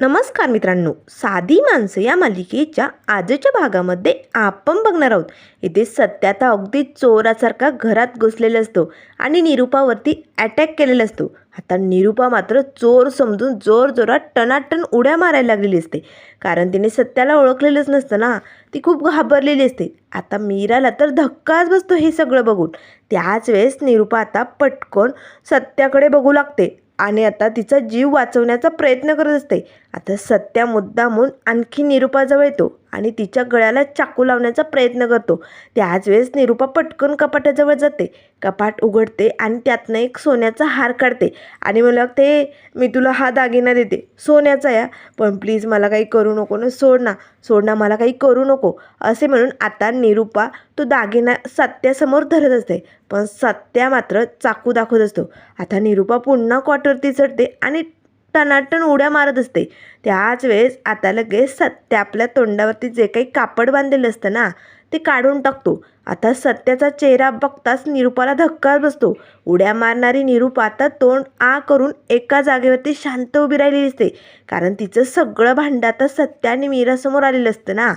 नमस्कार मित्रांनो साधी माणसं या मालिकेच्या आजच्या भागामध्ये आपण बघणार आहोत. इथे सत्य आता अगदी चोरासारखा घरात घुसलेला असतो आणि निरूपावरती अटॅक केलेला असतो. आता निरूपा मात्र चोर समजून जोर जोरात टनाटन उड्या मारायला लागलेली असते. कारण तिने सत्याला ओळखलेलंच नसतं ना ती खूप घाबरलेली असते. आता मीराला तर धक्काच बसतो हे सगळं बघून. त्याच वेळेस निरूपा आता पटकन सत्याकडे बघू लागते आणि आता तिचा जीव वाचवण्याचा प्रयत्न करत असते. आता सत्या मुद्दामून आणखी निरूपाजवळ येतो आणि तिच्या गळ्याला चाकू लावण्याचा प्रयत्न करतो. त्याच वेळेस निरूपा पटकन कपाटाजवळ जाते. कपाट उघडते आणि त्यातनं एक सोन्याचा हार काढते आणि मला ते मी तुला हा दागिना देते. सोन्याचा या. पण प्लीज मला काही करू नको ना. सोड ना. सोड ना. मला काही करू नको. असे म्हणून आता निरूपा तो दागिना सत्यासमोर धरत असते. पण सत्या मात्र चाकू दाखवत असतो. आता निरूपा पुन्हा क्वार्टरती चढते आणि टनाटन उड्या मारत असते. त्याच वेळेस आता लगेच सत्या आपल्या तोंडावरती जे काही कापड बांधलेलं असतं ना ते काढून टाकतो. आता सत्याचा चेहरा बघताच निरूपाला धक्का बसतो. उड्या मारणारी निरूप आता तोंड आ करून एका जागेवरती शांत उभी राहिलेली असते. कारण तिचं सगळं भांडं आता सत्या आणि मीरासमोर आलेलं असतं ना.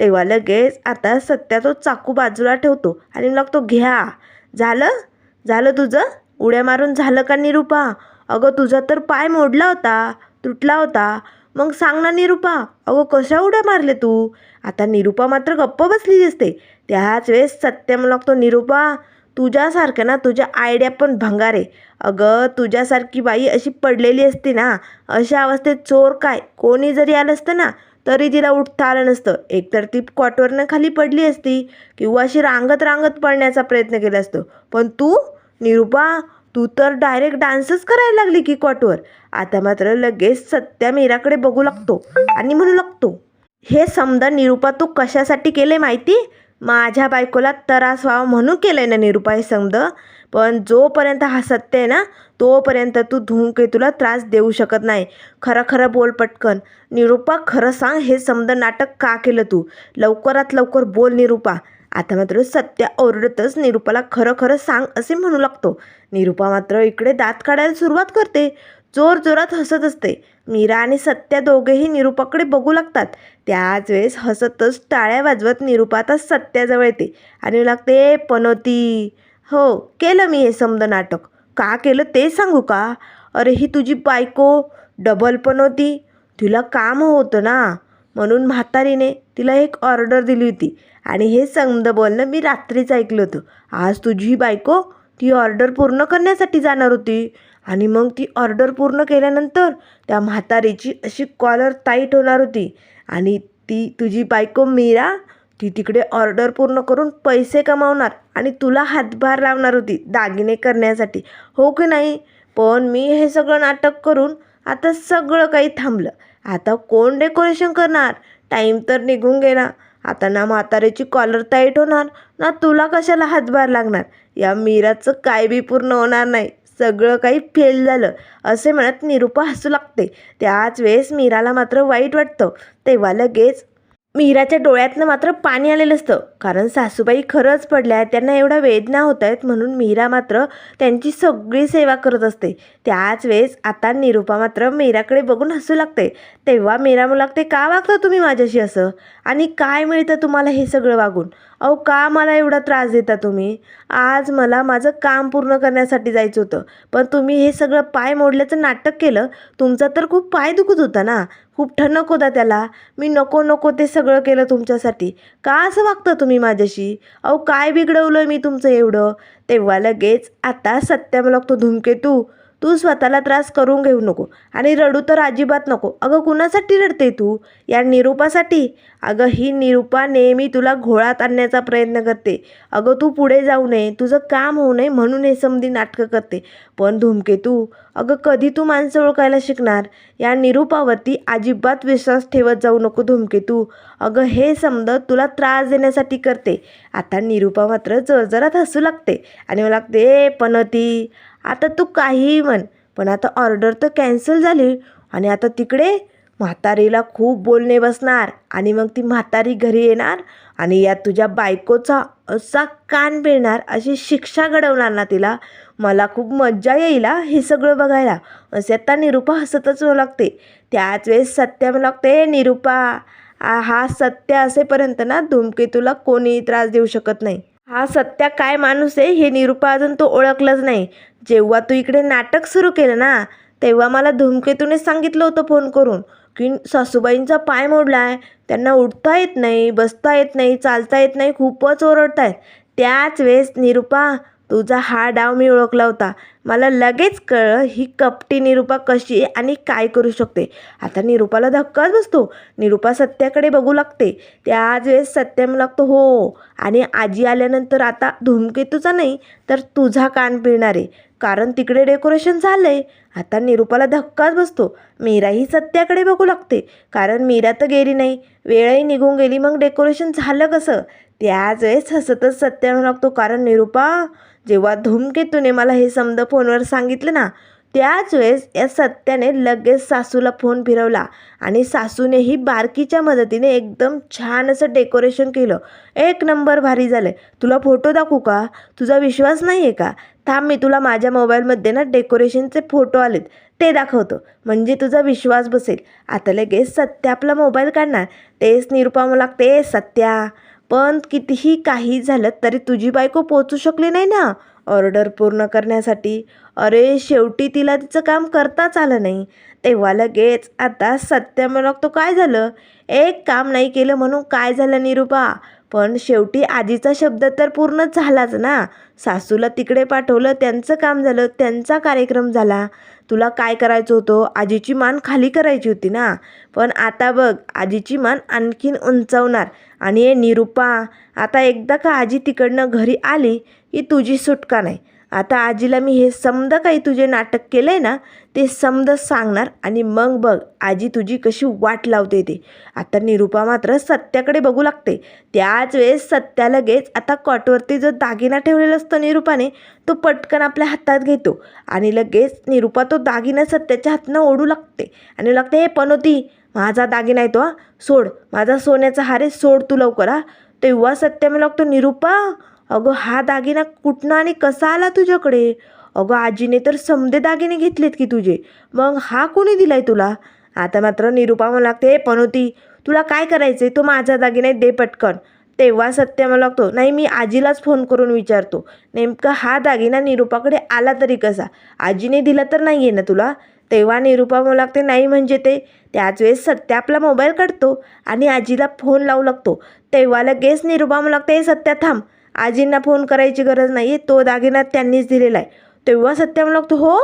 तेव्हा लगेच आता सत्या तो चाकू बाजूला ठेवतो आणि मग तो घ्या. झालं? झालं तुझं? उड्या मारून झालं का निरूपा? अगं तुझा तर पाय मोडला होता तुटला होता. मग सांग ना निरूपा अगं कशा उड्या मारले तू? आता निरूपा मात्र गप्प बसली असते त्याच वेळेस सत्यम लागतो निरूपा तुझ्यासारखं ना तुझ्या आयडिया पण भंगार आहे. अगं तुझ्यासारखी बाई अशी पडलेली असती ना अशा अवस्थेत चोर काय? कोणी जरी आलं असतं ना तरी तिला उठता आलं नसतं. एकतर ती कॉटवरनं खाली पडली असती किंवा अशी रांगत रांगत पडण्याचा प्रयत्न केला असतो. पण तू निरूपा तू तर डायरेक्ट डान्सच करायला लागली की कॉटवर. आता मात्र लगेच सत्या मीराकडे बघू लागतो आणि म्हणू लागतो हे समजा निरूपा तू कशासाठी केले माहिती? माझ्या बायकोला त्रास व्हावा म्हणून केलं ना निरूपा हे समद. पण जोपर्यंत हा सत्य आहे ना तोपर्यंत तू धूमकेतूला त्रास देऊ शकत नाही. खरं खरं बोल पटकन. निरूपा खरं सांग हे समद नाटक का केलं तू? लवकरात लवकर बोल निरूपा. आता मात्र सत्या ओरडतच निरूपाला खरं खरं सांग असे म्हणू लागतो. निरूपा मात्र इकडे दात काढायला सुरुवात करते. जोर जोरात हसत असते. मीरा आणि सत्या दोघेही निरूपाकडे बघू लागतात. त्याच वेळेस हसतच टाळ्या वाजवत निरुपा आता सत्याजवळ येते आणि लागते पनोती. हो केलं मी हे समद नाटक. का केलं ते सांगू का? अरे ही तुझी बायको डबल पण होती तिला काम होतं ना. म्हणून म्हातारीने तिला एक ऑर्डर दिली होती. आणि हे समद बोलणं मी रात्रीच ऐकलं होतं. आज तुझी बायको ती ऑर्डर पूर्ण करण्यासाठी जाणार होती. आणि मग ती ऑर्डर पूर्ण केल्यानंतर त्या म्हातारीची अशी कॉलर टाईट होणार होती. आणि ती तुझी बायको मीरा ती तिकडे ऑर्डर पूर्ण करून पैसे कमावणार आणि तुला हातभार लावणार होती दागिने करण्यासाठी. हो की नाही? पण मी हे सगळं नाटक करून आता सगळं काही थांबलं. आता कोण डेकोरेशन करणार? टाईम तर निघून गेला. आता ना म्हाताऱ्याची कॉलर टाईट होणार ना तुला कशाला हातभार लागणार? या मीराचं काय बी पूर्ण होणार नाही. सगळं काही फेल झालं असे म्हणत निरूपा हसू लागते. त्याच वेळेस मीराला मात्र वाईट वाटतं. तेव्हा लगेच मीराच्या डोळ्यातनं मात्र पाणी आलेलं असतं. कारण सासूबाई खरंच पडल्या आहेत त्यांना एवढ्या वेदना होत आहेत म्हणून मीरा मात्र त्यांची सगळी सेवा करत असते. त्याच वेळेस आता निरूपा मात्र मीराकडे बघून हसू लागते. तेव्हा मीरा म्हणू लागते का वागता तुम्ही माझ्याशी असं? आणि काय मिळतं तुम्हाला हे सगळं वागून? अहो का मला एवढा त्रास देता तुम्ही? आज मला माझं काम पूर्ण करण्यासाठी जायचं होतं. पण तुम्ही हे सगळं पाय मोडल्याचं नाटक केलं. तुमचा तर खूप पाय दुखत होता ना? खूप ठणक होता त्याला. मी नको नको ते सगळं केलं तुमच्यासाठी. का असं वागता तुम्ही माझ्याशी? अहो काय बिघडवलं मी तुमचं एवढं? तेव्हा लगेच आता सत्याम तो धुमकेतू. तू स्वतःला त्रास करून घेऊ नको आणि रडू तर अजिबात नको. अगं कुणासाठी रडते तू? या निरूपासाठी? अगं ही निरूपा नेहमी तुला घोळात आणण्याचा प्रयत्न करते. अगं तू पुढे जाऊ नये. तुझं काम होऊ नये म्हणून हे समधी नाटकं करते. पण धूमकेतू अगं कधी तू माणसं ओळखायला शिकणार? या निरूपावरती अजिबात विश्वास ठेवत जाऊ नको धूमकेतू अगं हे समज तुला त्रास देण्यासाठी करते. आता निरूपा मात्र जोरजोरात हसू लागते आणि मला लागते पण पनती आता तू काहीही म्हण पण आता ऑर्डर तर कॅन्सल झाली आणि आता तिकडे म्हातारीला खूप बोलणे बसणार आणि मग ती म्हातारी घरी येणार आणि या तुझ्या बायकोचा असा कान पिळणार अशी शिक्षा घडवणार ना तिला. मला खूप मज्जा येईल हे सगळं बघायला. असे आता निरूपा हसतच होऊ लागते. त्याच वेळेस सत्य म्हणू लागते निरूपा हा सत्य असेपर्यंत ना धुमकेतूला कोणीही त्रास देऊ शकत नाही. हा सत्या काय माणूस आहे हे निरूपा अजून तो ओळखलंच नाही. जेव्हा तू इकडे नाटक सुरू केलं ना तेव्हा मला धूमकेतूनेच सांगितलं होतं फोन करून की सासूबाईंचा पाय मोडला आहे त्यांना उठता येत नाही बसता येत नाही चालता येत नाही खूपच ओरडत आहेत त्याच वेळेस निरूपा तुझा हा डाव मी ओळखला होता. मला लगेच कळलं ही कपटी निरूपा कशी आहे आणि काय करू शकते. आता निरूपाला धक्काच बसतो. निरूपा सत्याकडे बघू लागते. त्याच वेळेस सत्य म्हणू लागतो हो. आणि आजी आल्यानंतर आता धूमकेतूचा नाही तर तुझा कान पिळणार आहे. कारण तिकडे डेकोरेशन झालं आहे आता निरूपाला धक्काच बसतो. मीराही सत्याकडे बघू लागते. कारण मीरा तर गेली नाही. वेळही निघून गेली मग डेकोरेशन झालं कसं? त्याच वेळेस हसतच सत्य म्हणू लागतो कारण निरूपा जेव्हा धूमकेतूने मला हे समद फोनवर सांगितलं ना त्याच वेळेस या सत्याने लगेच सासूला फोन फिरवला आणि सासूनेही बारकीच्या मदतीने एकदम छान असं डेकोरेशन केलं. एक नंबर भारी झालं. तुला फोटो दाखवू का? तुझा विश्वास नाही आहे का? थांब मी तुला माझ्या मोबाईलमध्ये ना डेकोरेशनचे फोटो आलेत ते दाखवतो. म्हणजे तुझा विश्वास बसेल. आता लगेच सत्या आपला मोबाईल काढणार. तेच निरुपा मला ते सत्या. पण कितीही काही झालं तरी तुझी बायको पोचू शकली नाही ना ऑर्डर पूर्ण करण्यासाठी. अरे शेवटी तिला तिचं काम करताच आलं नाही. तेव्हा लगेच आता सत्य तो काय झालं? एक काम नाही केलं म्हणून काय झालं निरुपा? पण शेवटी आजीचा शब्द तर पूर्ण झालाच ना. सासूला तिकडे पाठवलं त्यांचं काम झालं त्यांचा कार्यक्रम झाला. तुला काय करायचं होतं? आजीची मान खाली करायची होती ना. पण आता बघ आजीची मान आणखीन उंचावणार. आणि हे निरुपा आता एकदा का आजी तिकडनं घरी आली की तुझी सुटका नाही. आता आजीला मी हे समद काही तुझे नाटक केलं आहे ना ते समद सांगणार आणि मग बघ आजी तुझी कशी वाट लावते ते. आता निरूपा मात्र सत्याकडे बघू लागते. त्याच वेळेस सत्या लगेच आता कॉटवरती जो दागिना ठेवलेला असतो निरूपाने तो पटकन आपल्या हातात घेतो आणि लगेच निरूपा तो दागिना सत्याच्या हातनं ओढू लागते. आणि लागते हे पनोती माझा दागिना आहे तो हा. सोड माझा सोन्याचा हारे सोड तू लवकर हा. तेव्हा सत्य मी लागतो निरूपा अगं हा दागिना कुठनं आणि कसा आला तुझ्याकडे? अगं आजीने तर समदे दागिने घेतलेत की तुझे. मग हा कोणी दिलाय तुला? आता मात्र निरूपा मला लागते पनोती तुला काय करायचं आहे तो माझा दागिना दे पटकन. तेव्हा सत्य मला लागतो नाही मी आजीलाच फोन करून विचारतो. नेमका हा दागिना निरूपाकडे आला तरी कसा? आजीने दिला तर नाही आहे ना तुला? तेव्हा निरूपा मला लागते नाही म्हणजे ते. त्याच वेळेस सत्य आपला मोबाईल काढतो आणि आजीला फोन लावू लागतो. तेव्हा लगेच निरूपा मला लागते "हे सत्या थांब. आजींना फोन करायची गरज नाही आहे तो दागिना त्यांनीच दिलेला आहे. तेव्हा सत्यम लागतो हो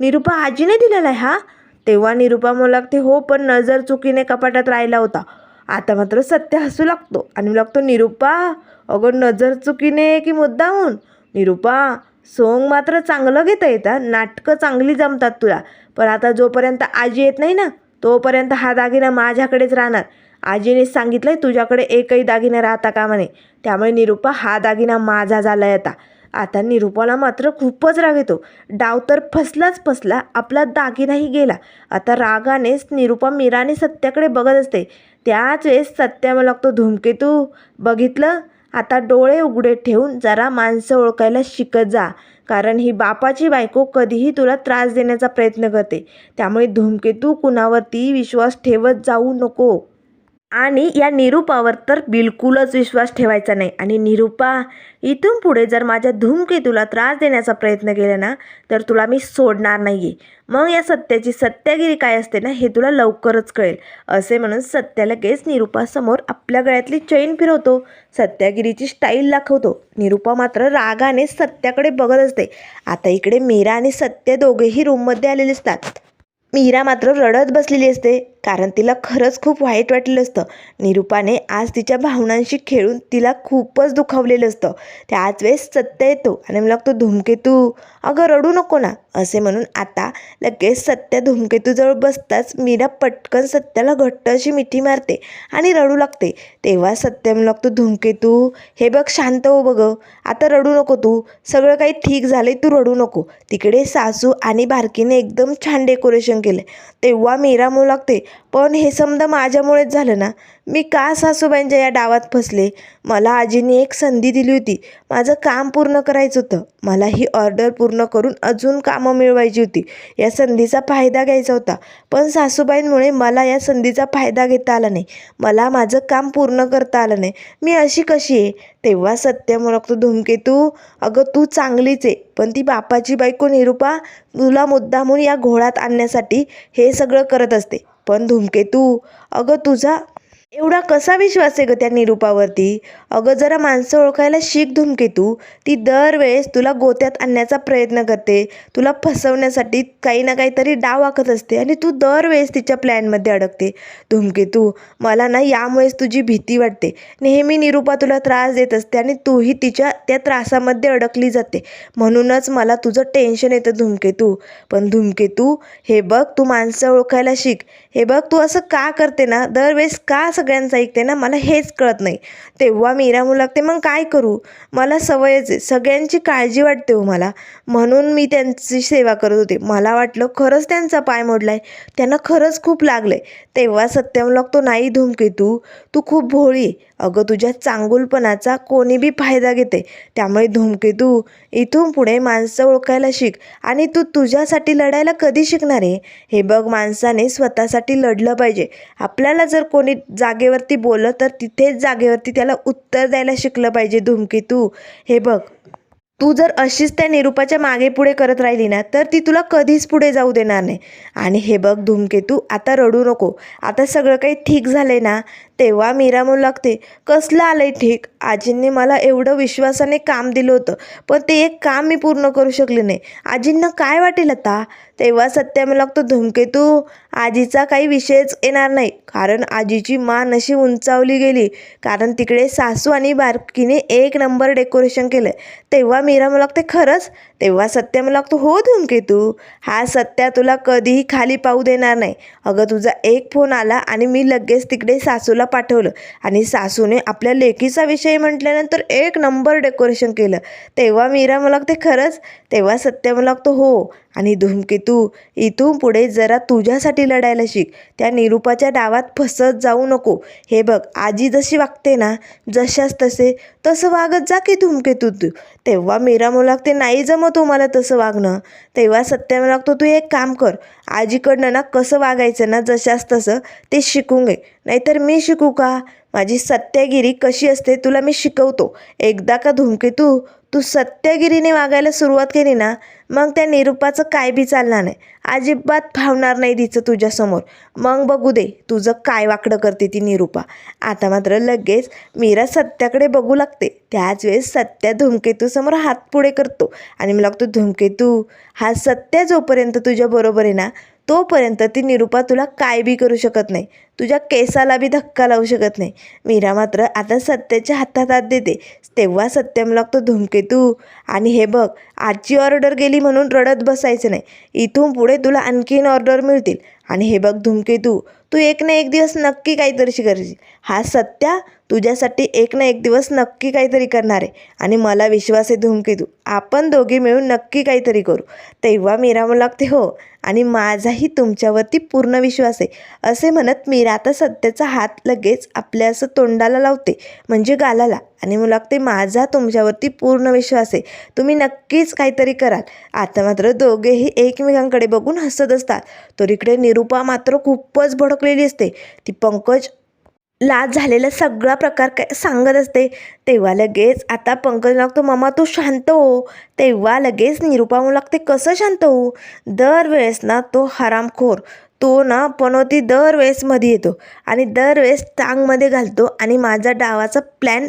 निरूपा आजीने दिलेला आहे हा? तेव्हा निरूपा मला लागते हो पण नजर चुकीने कपाटात राहिला होता. आता मात्र सत्य हसू लागतो आणि लागतो निरूपा अगं नजर चुकीने की मुद्दाहून निरूपा सोंग मात्र चांगलं घेता येतं. नाटकं चांगली जमतात तुला. पण आता जोपर्यंत आजी येत नाही ना तोपर्यंत हा दागिना माझ्याकडेच राहणार. आजीने सांगितलं तुझ्याकडे एकही दागिना राहता कामा नये. त्यामुळे निरुपा हा दागिना माझा झालाय आता. आता निरुपाला मात्र खूपच राग येतो. डाव तर फसलाच फसला आपला दागिनाही गेला. आता रागानेच निरुपा मीराने सत्याकडे बघत असते. त्याच वेळेस सत्या लागतो धूमकेतू बघितलं? आता डोळे उघडे ठेवून जरा माणसं ओळखायला शिकत जा. कारण ही बापाची बायको कधीही तुला त्रास देण्याचा प्रयत्न करते. त्यामुळे धूमकेतू कुणावरती विश्वास ठेवत जाऊ नको. आणि या निरूपावर तर बिलकुलच विश्वास ठेवायचा नाही. आणि निरूपा इथून पुढे जर माझ्या धूमकेतूला त्रास देण्याचा प्रयत्न केला ना तर तुला मी सोडणार नाही आहे मग या सत्याची सत्यागिरी काय असते ना हे तुला लवकरच कळेल. असे म्हणून सत्या लगेच निरूपासमोर आपल्या गळ्यातली चैन फिरवतो. सत्यागिरीची स्टाईल दाखवतो. निरूपा मात्र रागाने सत्याकडे बघत असते. आता इकडे मीरा आणि सत्य दोघेही रूममध्ये आलेले असतात मीरा मात्र रडत बसलेली असते. कारण तिला खरंच खूप वाईट वाटलेलं असतं. निरूपाने आज तिच्या भावनांशी खेळून तिला खूपच दुखावलेलं असतं. त्याच वेळेस सत्य येतो आणि मला लागतो धूमकेतू अगं रडू नको ना असे म्हणून आता लगेच सत्य धूमकेतूजवळ बसताच मीरा पटकन सत्याला घट्ट अशी मिठी मारते आणि रडू लागते. तेव्हा सत्य म्हणू लागतो धूमकेतू हे बघ शांत हो बघ आता रडू नको तू सगळं काही ठीक झाले तू रडू नको. तिकडे सासू आणि बारकीने एकदम छान डेकोरेशन केलं तेव्हा मीरा म्हणू लागते पण हे समजा माझ्यामुळेच झालं ना. मी का सासूबाईंच्या या डावात फसले? मला आजीने एक संधी दिली होती. माझं काम पूर्ण करायचं होतं. मला ही ऑर्डर पूर्ण करून अजून कामं मिळवायची होती. या संधीचा फायदा घ्यायचा होता. पण सासूबाईंमुळे मला या संधीचा फायदा घेता आला नाही. मला माझं काम पूर्ण करता आलं नाही. मी अशी कशी आहे? तेव्हा सत्य म्हणतो धूमकेतू अगं तू चांगलीच आहे. पण ती बापाची बायको निरूपा तुला मुद्दामून या घोळात आणण्यासाठी हे सगळं करत असते. पण धूमकेतू अगं तुझा एवढा कसा विश्वास आहे ग त्या निरूपावरती? अगं जरा माणसं ओळखायला शिक धूमकेतू ती. दरवेळेस तुला गोत्यात आणण्याचा प्रयत्न करते. तुला फसवण्यासाठी काही ना काहीतरी डाव आखत असते आणि तू दरवेळेस तिच्या प्लॅनमध्ये अडकते. धूमकेतू मला ना यामुळेच तुझी भीती वाटते. नेहमी निरूपा तुला त्रास देत असते आणि तूही तिच्या त्या त्रासामध्ये अडकली जाते. म्हणूनच मला तुझं टेन्शन येतं धूमकेतू पण धूमकेतू हे बघ तू माणसं ओळखायला शिक. हे बघ तू असं का करते ना? दरवेळेस का सगळ्यांचं ऐकते ना? मला हेच कळत नाही. तेव्हा मी इरामू लागते मग काय करू? मला सवयच आहे सगळ्यांची काळजी वाटते हो मला. म्हणून मी त्यांची सेवा करत होते. मला वाटलं खरंच त्यांचा पाय मोडलाय. त्यांना खरंच खूप लागलंय. तेव्हा सत्यम लागतो नाही धूमकेतू तू. खूप भोळी अगं तुझ्या चांगुलपणाचा कोणी बी फायदा घेते. त्यामुळे धूमकेतू इथून पुढे माणसं ओळखायला शिक. आणि तू तुझ्यासाठी लढायला कधी शिकणार आहे? हे बघ माणसाने स्वतःसाठी लढलं पाहिजे. आपल्याला जर कोणी जागेवरती बोललं तर तिथेच जागेवरती त्याला उत्तर द्यायला शिकलं पाहिजे धूमकेतू हे बघ. तू जर अशीच त्या निरूपाच्या मागे पुढे करत राहिली ना तर ती तुला कधीच पुढे जाऊ देणार नाही. आणि हे बघ धूमकेतू आता रडू नको. आता सगळं काही ठीक झालंय ना तेव्हा मीरा म्हणू लागते. कसलं आलंय ठीक? आजींनी मला एवढं विश्वासाने काम दिलं होतं पण ते एक काम मी पूर्ण करू शकले नाही. आजींना काय वाटेल आता? तेव्हा सत्या म्हणू लागतो धूमकेतू आजीचा काही विषयच येणार नाही कारण आजीची मान अशी उंचावली गेली. कारण तिकडे सासू आणि बारकीने एक नंबर डेकोरेशन केलं. तेव्हा मीरा म्हणू लागते खरंच? तेव्हा सत्या म्हणू लागतो हो धूमकेतू हा सत्या तुला कधीही खाली पाहू देणार नाही. अगं तुझा एक फोन आला आणि मी लगेच तिकडे सासूला पाठवलं. आणि सासूने आपल्या लेकीचा विषय म्हटल्यानंतर एक नंबर डेकोरेशन केलं. तेव्हा मीरा मला ते खरंच? तेव्हा सत्य मला लागतो हो. आणि धूमकेतू इथून पुढे जरा तुझ्यासाठी लढायला शिक. त्या निरूपाच्या डावात फसत जाऊ नको. हे बघ आजी जशी वागते ना जशाच तसे तसं वागत जा की धूमकेतू तू. तेव्हा मीरा मुलागते नाही जमत हो मला तसं वागणं. तेव्हा सत्य लागतो तू एक काम कर. आजीकडनं ना कसं वागायचं ना जशाच तसं ते शिकून घे. नाहीतर मी शिकू का? माझी सत्यागिरी कशी असते तुला मी शिकवतो. एकदा का धूमकेतू तू सत्यागिरीने वागायला सुरुवात केली ना मग त्या निरूपाचं काय बी चालणार नाही. अजिबात फावणार नाही तिचं तुझ्यासमोर. मग बघू दे तुझं काय वाकडं करते ती निरूपा. आता मात्र लगेच मीरा सत्याकडे बघू लागते. त्याच वेळेस सत्या धूमकेतूसमोर हात पुढे करतो. आणि मी लागतो धूमकेतू हा सत्या जोपर्यंत तुझ्याबरोबर आहे ना तोपर्यंत ती निरूपा तुला काय बी करू शकत नाही. तुझ्या केसाला बी धक्का लावू शकत नाही. मीरा मात्र आता सत्याच्या हातात हात देते. तेव्हा सत्यम लागतो धूमकेतू. आणि हे बघ आजची ऑर्डर गेली म्हणून रडत बसायचं नाही. इथून पुढे तुला आणखीन ऑर्डर मिळतील. आणि हे बघ धूमकेतू तू एक ना एक दिवस नक्की काहीतरी करशील. हा सत्या तुझ्यासाठी एक ना एक दिवस नक्की काहीतरी करणार आहे. आणि मला विश्वास आहे धूमकेतू. आपण दोघे मिळून नक्की काहीतरी करू. तेव्हा मीरा म्हणू लागते हो. आणि माझाही तुमच्यावरती पूर्ण विश्वास आहे. असे म्हणत मीरा आता सत्याचा हात लगेच आपल्या असं तोंडाला लावते म्हणजे गालाला. आणि मला लागते माझा तुमच्यावरती पूर्ण विश्वास आहे. तुम्ही नक्कीच काहीतरी कराल. आता मात्र दोघेही एकमेकांकडे बघून हसत असतात. तर इकडे निरूपा मात्र खूपच भडकलेली असते. ती पंकज लाज झालेला सगळा प्रकार काय सांगत असते. तेव्हा लगेच आता पंकज लागतो मामा तू शांत हो. तेव्हा लगेच निरूपा म्हणू लागते कसं शांत हो दरवेळेस ना तो हरामखोर. तो ना पनोती दरवेळेस मध्ये येतो आणि दरवेळेस टांगमध्ये घालतो आणि माझा डावाचा प्लॅन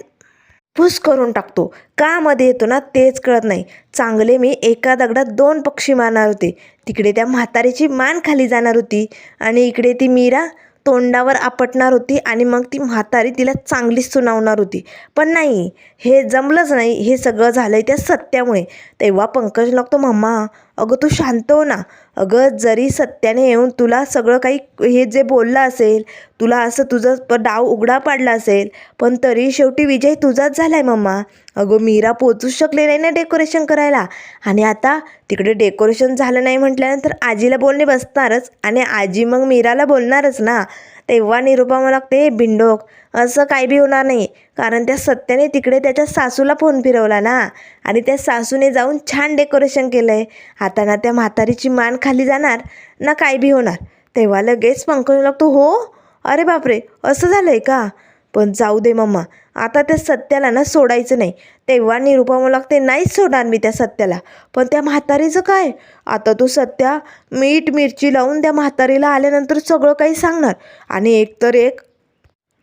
फुस करून टाकतो. का मध्ये येतो ना तेच कळत नाही. चांगले मी एका दगडात दोन पक्षी मारणार होते. तिकडे त्या म्हातारीची मान खाली जाणार होती आणि इकडे ती मीरा तोंडावर आपटणार होती आणि मग ती म्हातारी तिला चांगलीच सुनावणार होती. पण नाही हे जमलंच नाही हे सगळं झालं आहे त्या सत्यामुळे. तेव्हा पंकज लागतो मम्मा अगं तू शांत हो ना अगं जरी सत्याने येऊन तुला सगळं काही हे जे बोललं असेल तुला असं तुझं डाव उघडा पाडला असेल पण तरी शेवटी विजय तुझाच झाला आहे मम्मा. अगं मीरा पोचूच शकले नाही ना डेकोरेशन करायला. आणि आता तिकडे डेकोरेशन झालं नाही म्हटल्यानंतर आजीला बोलणे बसणारच आणि आजी मग मीराला बोलणारच ना. तेव्हा निरुपा मला लागते बिंडोक असं काही बी होणार नाही. कारण त्या सत्याने तिकडे त्याच्या सासूला फोन फिरवला ना. आणि त्या सासूने जाऊन छान डेकोरेशन केलं आहे आता ना त्या म्हातारीची मान खाली जाणार ना काय बी होणार. तेव्हा लगेच पंकज लागतो हो? अरे बापरे असं झालं आहे का? पण जाऊ दे मम्मा. आता त्या सत्याला ना सोडायचं नाही. तेव्हा निरुपा मला ते नाहीच सोडणार मी त्या सत्याला. पण त्या म्हातारीचं काय? आता तो सत्या मीठ मिरची लावून त्या म्हातारीला आल्यानंतर सगळं काही सांगणार. आणि एकतर एक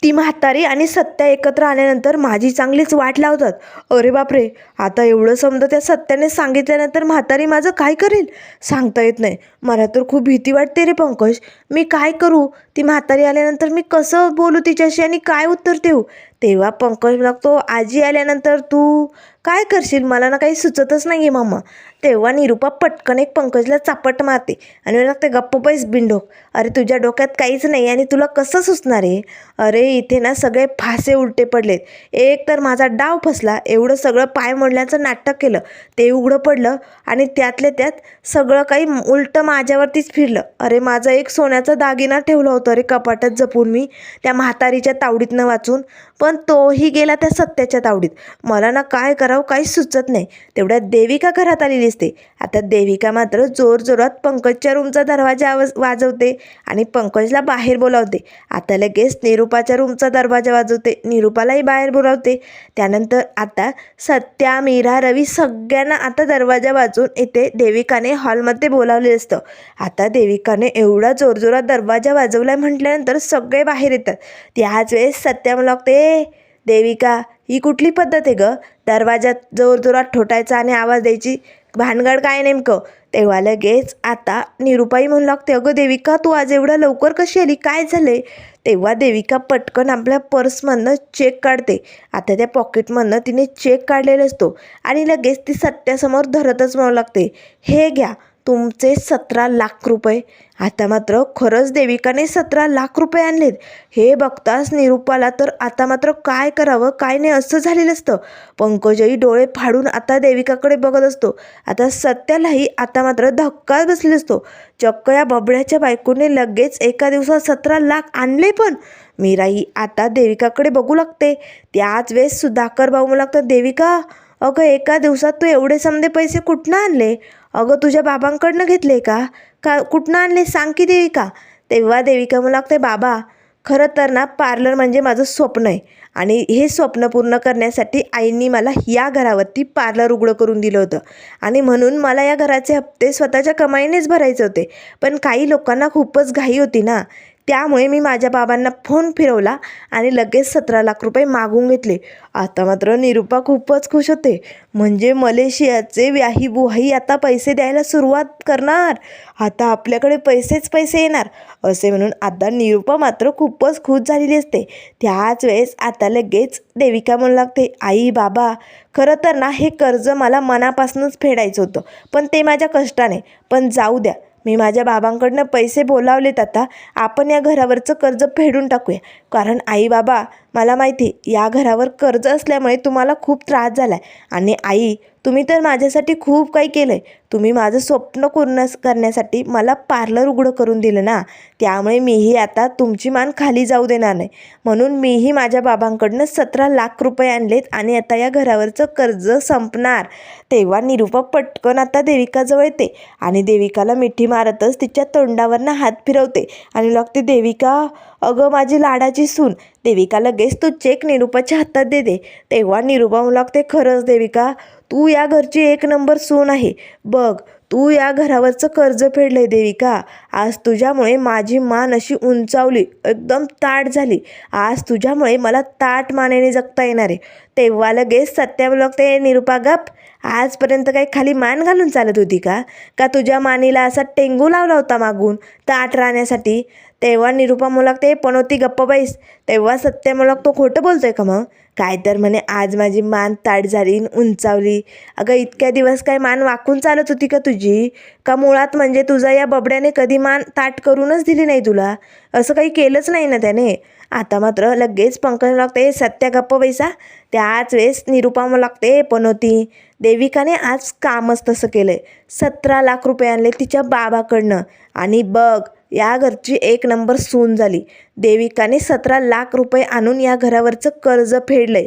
ती म्हातारी आणि सत्या एकत्र आल्यानंतर माझी चांगलीच वाट लावतात. अरे बापरे आता एवढं समजा त्या सत्याने सांगितल्यानंतर म्हातारी माझं काय करेल? सांगता येत नाही. मला तर खूप भीती वाटते रे पंकज. मी काय करू? ती म्हातारी आल्यानंतर मी कसं बोलू तिच्याशी आणि काय उत्तर देऊ? तेव्हा पंकज लागतो आजी आल्यानंतर तू काय करशील? मला ना काही सुचतच नाही आहे मामा. तेव्हा निरुपा पटकन एक पंकजला चापट मारते आणि मला लागते गप्प पैस बिंडोक. अरे तुझ्या डोक्यात काहीच नाही आणि तुला कसं सुचणार आहे? अरे इथे ना सगळे फासे उलटे पडलेत. एक तर माझा डाव फसला एवढं सगळं पाय मोडल्याचं नाटक केलं ते उघडं पडलं आणि त्यातल्या त्यात सगळं काही उलटं माझ्यावरतीच फिरलं. अरे माझा एक सोन्याचा दागिना ठेवला होता रे कपाटात जपून मी त्या म्हातारीच्या तावडीतनं वाचून. पण तोही गेला त्या सत्याच्या तावडीत. मला ना काय करावं काही सुचत नाही. तेवढ्यात देविका घरात आलेली असते. आता देविका मात्र जोरजोरात पंकजच्या रूमचा दरवाजा आवाज वाजवते आणि पंकजला बाहेर बोलावते. आता लगेच निरुपाच्या रूमचा दरवाजा वाजवते. निरुपालाही बाहेर बोलावते. त्यानंतर आता सत्या मीरा रवी सगळ्यांना आता दरवाजा वाजवून येते देविकाने हॉलमध्ये बोलावले असतं. आता देविकाने एवढा जोरजोरात दरवाजा वाजवलाय म्हटल्यानंतर सगळे बाहेर येतात. त्याच वेळेस सत्या मला लागते देविका ही कुठली पद्धत आहे ग? दरवाजात जोरजोरात ठोठायचा आणि आवाज द्यायची भानगड काय नेमकं? तेव्हा लगेच आता निरुपाई म्हणू लागते अगं देविका तू आज एवढ्या लवकर कशी आली? काय झाले तेव्हा देविका पटकन आपल्या पर्समधनं चेक काढते. आता त्या पॉकेटमधनं तिने चेक काढलेला असतो आणि लगेच ती सत्यासमोर धरतच म्हणू लागते हे घ्या तुमचे सतरा लाख रुपये. आता मात्र खरंच देविकाने सतरा लाख रुपये आणलेत. हे बघताच निरुपाला तर आता मात्र काय करावं काय नाही असं झालेलं असतं. पंकजही डोळे फाडून आता देविकाकडे बघत असतो. आता सत्यालाही आता मात्र धक्का बसले असतो. चक्क या बबड्याच्या बायकोने लगेच एका दिवसात सतरा लाख आणले पण. मीराही आता देविकाकडे बघू लागते. त्याच वेळेस सुधाकर भाऊ मला लागतं देविका अगं एका दिवसात तू एवढे समजे पैसे कुठनं आणले? अगं तुझ्या बाबांकडनं घेतले का? का कुठनं आणले सांग की देविका तेव्हा देविका मला लागते बाबा खरं तर ना पार्लर म्हणजे माझं स्वप्न आहे. आणि हे स्वप्न पूर्ण करण्यासाठी आईंनी मला या घरावरती पार्लर उघडं करून दिलं होतं. आणि म्हणून मला या घराचे हप्ते स्वतःच्या कमाईनेच भरायचे होते. पण काही लोकांना खूपच घाई होती ना. त्यामुळे मी माझ्या बाबांना फोन फिरवला आणि लगेच सतरा लाख रुपये मागून घेतले. आता मात्र निरुपा खूपच खुश होते. म्हणजे मलेशियाचे व्याही बुहाई आता पैसे द्यायला सुरुवात करणार. आता आपल्याकडे पैसेच पैसे येणार. असे म्हणून आता निरुपा मात्र खूपच खुश झालेली असते. त्याच वेळेस आता लगेच देविका म्हणू लागते आई बाबा खरं तर ना हे कर्ज मला मनापासूनच फेडायचं होतं. पण ते माझ्या कष्टाने. पण जाऊ द्या. मी माझ्या बाबांकडनं पैसे बोलावलेत आता. आपण या घरावरचं कर्ज फेडून टाकूया. कारण आई बाबा मला माहिती या घरावर कर्ज असल्यामुळे तुम्हाला खूप त्रास झाला आहे आणि आई तुम्ही तर माझ्यासाठी खूप काही केलं आहे तुम्ही माझं स्वप्न पूर्ण करण्यासाठी मला पार्लर उघडं करून दिलं ना. त्यामुळे मीही आता तुमची मान खाली जाऊ देणार नाही. म्हणून मीही माझ्या बाबांकडनं सतरा लाख रुपये आणलेत आणि आता या घरावरचं कर्ज संपणार. तेव्हा निरुपा पटकन आता देविकाजवळ येते आणि देविकाला मिठी मारतच तिच्या तोंडावरनं हात फिरवते आणि लागते देविका अगं माझी लाडाची सून देविका लगेच तो चेक निरुपाच्या हातात देते तेव्हा निरुपा म्हणू लागते खरंच देविका तू या घरची एक नंबर सून आहे. बघ तू या घरावरचं कर्ज फेडलंय देविका. आज तुझ्यामुळे माझी मान अशी उंचावली एकदम ताट झाली. आज तुझ्यामुळे मला ताट मानेने जगता येणार आहे. तेव्हा लगेच सत्या ते निरुपा गप. आजपर्यंत काही खाली मान घालून चालत होती का? का तुझ्या मानेला असा टेंगू लावला होता मागून ताट राहण्यासाठी? तेव्हा निरुपा मुलागते पण होती गप्प बैस. तेव्हा सत्य मुलाक तो खोटं बोलतोय का मग? काय तर म्हणे आज माझी मान ताट झाली उंचावली. अगं इतक्या दिवस काय मान वाकून चालत होती का तुझी? का मुळात म्हणजे तुझा या बबड्याने कधी मान ताट करूनच दिली नाही तुला? असं काही केलंच नाही ना त्याने? आता मात्र लगेच पंकज लागते सत्या गप्प बैसा त्याच वेळेस निरुपा लागते पनोती देविकाने आज कामच तसं केलं आहे सतरा लाख रुपये आणले तिच्या बाबाकडनं. आणि बघ या घरची एक नंबर सून झाली. देविकाने सतरा लाख रुपये आणून या घरावरचं कर्ज फेडलं आहे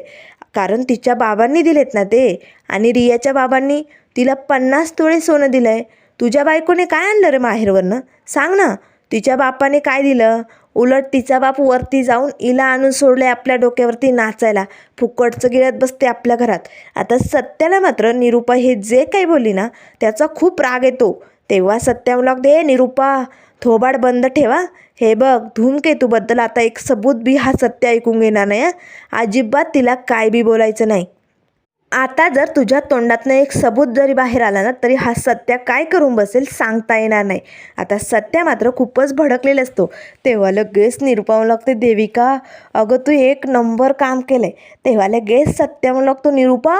कारण तिच्या बाबांनी दिलेत ना ते? आणि रियाच्या बाबांनी तिला पन्नास तोळे सोनं दिलं आहे तुझ्या बायकोने काय आणलं रे माहेरवरनं? सांग ना तिच्या बापाने काय दिलं? उलट तिचा बाप वरती जाऊन इला आणून सोडले आपल्या डोक्यावरती नाचायला. फुकटचं गिळत बसते आपल्या घरात. आता सत्याला मात्र निरुपा हे जे काही बोलली ना त्याचा खूप राग येतो. तेव्हा सत्या दे निरुपा थोबाड बंद ठेवा. हे बघ धूमकेतूबद्दल आता एक सबूत बी हा सत्य ऐकून घेणार नाही अजिबात तिला काय बी बोलायचं नाही. आता जर तुझ्या तोंडातनं एक सबूत जरी बाहेर आला ना तरी हा सत्या काय करून बसेल सांगता येणार नाही. आता सत्या मात्र खूपच भडकलेला असतो. तेव्हा लगेच निरुपा लागते देविका अगं तू एक नंबर काम केलं आहे तेव्हा लगेच सत्या म्हणू लागतो निरुपा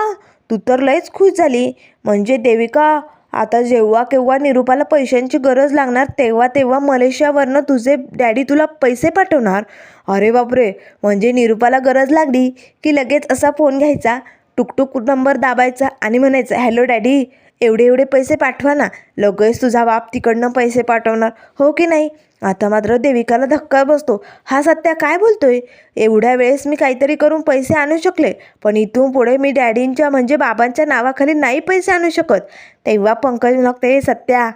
तू तर लयच खुश झाली. म्हणजे देविका आता जेव्हा केव्हा निरुपाला पैशांची गरज लागणार तेव्हा तेव्हा मलेशियावरनं तुझे डॅडी तुला पैसे पाठवणार? अरे बापरे! म्हणजे निरुपाला गरज लागली की लगेच असा फोन घ्यायचा टुकटुक नंबर दाबायचा आणि म्हणायचं हॅलो डॅडी एवढे एवढे पैसे पाठवा ना. लगेच तुझा बाप तिकडनं पैसे पाठवणार. हो की नाही? आता मात्र देविकाला धक्का बसतो. हा सत्या काय बोलतोय? एवढ्या वेळेस मी काहीतरी करून पैसे आणू शकले पण इथून पुढे मी डॅडींच्या म्हणजे बाबांच्या नावाखाली नाही पैसे आणू शकत. तेव्हा पंकज लागते सत्या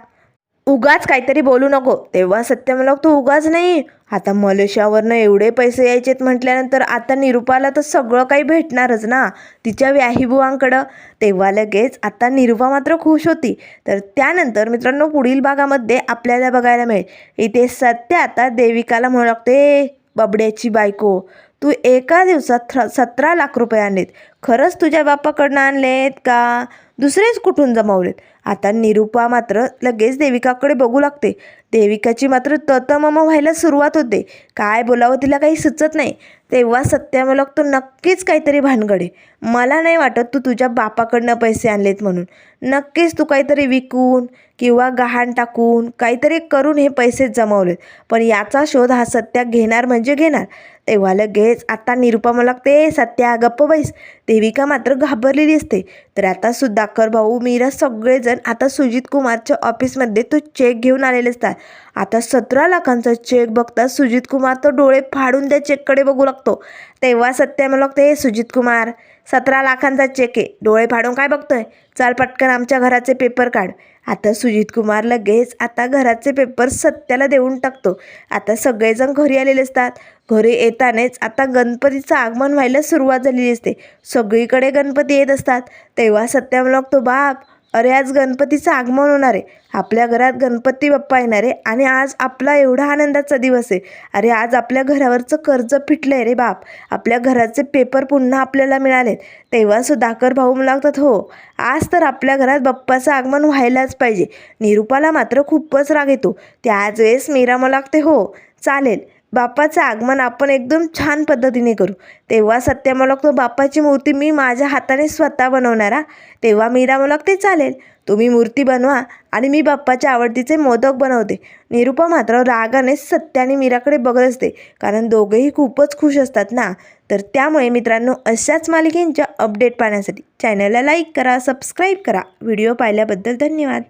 उगाच काहीतरी बोलू नको. तेव्हा सत्य मला तू उगाच नाही. आता मलेशियावरनं एवढे पैसे यायचेत म्हटल्यानंतर आता निरुपाला तर सगळं काही भेटणारच ना. तिच्या व्याहीबुवांकडं तेव्हा लगेच आता निरुपा मात्र खुश होती. तर त्यानंतर मित्रांनो पुढील भागामध्ये आपल्याला बघायला मिळेल. इथे सत्य आता देविकाला म्हणू लागते बबड्याची बायको तू एका दिवसात थ सतरा लाख रुपये आणलेत. खरंच तुझ्या बापाकडनं आणलेत का? दुसरेच कुठून जमवलेत? आता निरुपा मात्र लगेच देविकाकडे बघू लागते. देविकाची मात्र ततमम व्हायला सुरुवात होते. काय बोलावं तिला काही सुचत नाही. तेव्हा सत्या मला तो नक्कीच काहीतरी भानगडे. मला नाही वाटत तू तुझ्या बापाकडनं पैसे आणलेत म्हणून. नक्कीच तू काहीतरी विकून किंवा गहाण टाकून काहीतरी करून हे पैसे जमवलेत. पण याचा शोध हा सत्या घेणार म्हणजे घेणार. तेव्हा लगेच आता निरुपा मला लागते सत्या गप्प बैस. देविका मात्र घाबरलेली असते. तर आता कर भाऊ मीरा सगळेजण आता सुजित कुमारच्या ऑफिसमध्ये तो चेक घेऊन आलेले असतात. आता सतरा लाखांचा चेक बघता सुजित कुमार तो डोळे फाडून त्या चेककडे बघू लागतो. तेव्हा सत्या मला लागते "हे सुजित कुमार सतरा लाखांचा चेक आहे. डोळे फाडून काय बघतोय? चाल पटकन आमच्या घराचे पेपर काढ. आता सुजित कुमार लगेच आता घराचे पेपर सत्याला देऊन टाकतो. आता सगळेजण घरी आलेले असतात. घरी येतानेच आता गणपतीचं आगमन व्हायला सुरुवात झालेली असते. सगळीकडे गणपती येत असतात. तेव्हा सत्या लागतो बाप अरे आज गणपतीचं आगमन होणार आहे. आपल्या घरात गणपती बाप्पा येणार आहे आणि आज आपला एवढा आनंदाचा दिवस आहे. अरे आज आपल्या घरावरचं कर्ज फिटलं आहे रे बाप. आपल्या घराचे पेपर पुन्हा आपल्याला मिळालेत. तेव्हा सुधाकर भाऊ लागतात हो आज तर आपल्या घरात बाप्पाचं आगमन व्हायलाच पाहिजे. निरुपाला मात्र खूपच राग येतो. त्याच वेळेस मीरा मला लागते हो चालेल. बाप्पाचं आगमन आपण एकदम छान पद्धतीने करू. तेव्हा सत्यमलक तो बाप्पाची मूर्ती मी माझ्या हाताने स्वतः बनवणारा. तेव्हा मीरामलक ते चालेल. तुम्ही मूर्ती बनवा आणि मी बाप्पाच्या आवडतीचे मोदक बनवते. निरुपा मात्र रागाने सत्याने आणि मीराकडे बघत असते. कारण दोघेही खूपच खुश असतात ना? तर त्यामुळे मित्रांनो अशाच मालिकेंच्या अपडेट पाहण्यासाठी चॅनलला लाईक करा सबस्क्राईब करा. व्हिडिओ पाहिल्याबद्दल धन्यवाद.